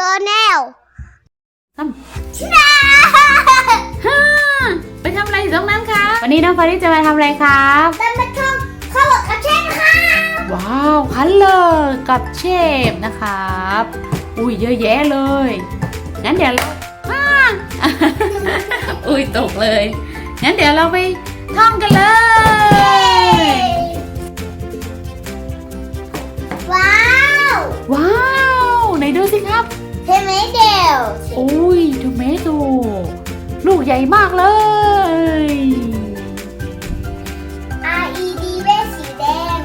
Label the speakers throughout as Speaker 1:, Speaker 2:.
Speaker 1: Channel ทำไปทำอะไรอยู่ตรงนั้นคะ วันนี้น้องฟาริจะมาทำอะไรครับ
Speaker 2: จะมาทำขาวกับเชฟค่ะ
Speaker 1: ว้าวคันเลยกับเชฟนะครับ อุ้ยเยอะแยะเลย งั้นเดี๋ยวเราอุ้ยตกเลย งั้นเดี๋ยวเราไปท่องกันเลย
Speaker 2: เม
Speaker 1: โตลูกใหญ่มากเลย
Speaker 2: R E D เวทสีแดง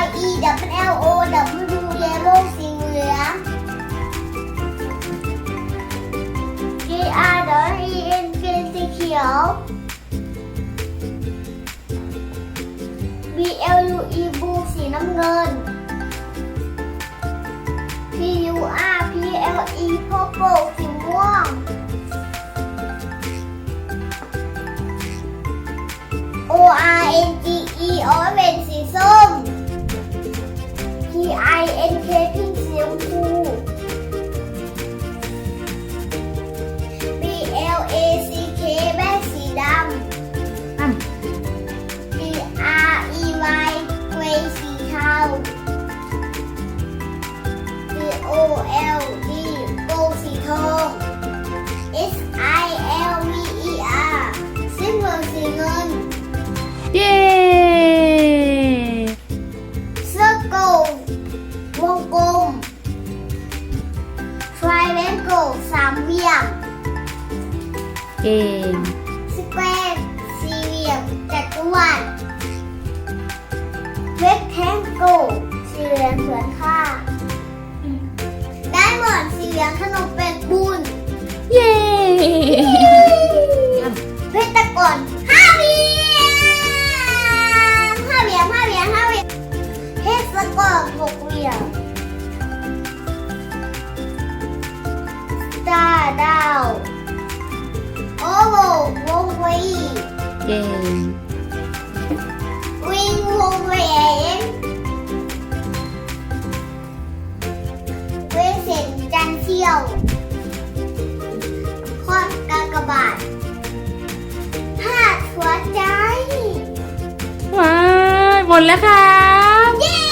Speaker 2: Y E W L O W yellow สีเหลือง G R W E N เป็นสีเขียว B L U E บูสีน้ำเงิน O R N G E orange สีส้ม P I N K pink สีชมพู สามเหลี่ยม
Speaker 1: เก่ง
Speaker 2: square สี่เหลี่ยมจัตุรัส rectangle สี่เหลี่ยมผืนผ้าได้หมดสี่เหลี่ยมขนม ก่ง วิ่
Speaker 1: ง
Speaker 2: วงแหวนเวเสนจันเที่ยวคอนกากบาทพาดหัวใจ
Speaker 1: ว้ายหมดแล้วครับ
Speaker 2: เย้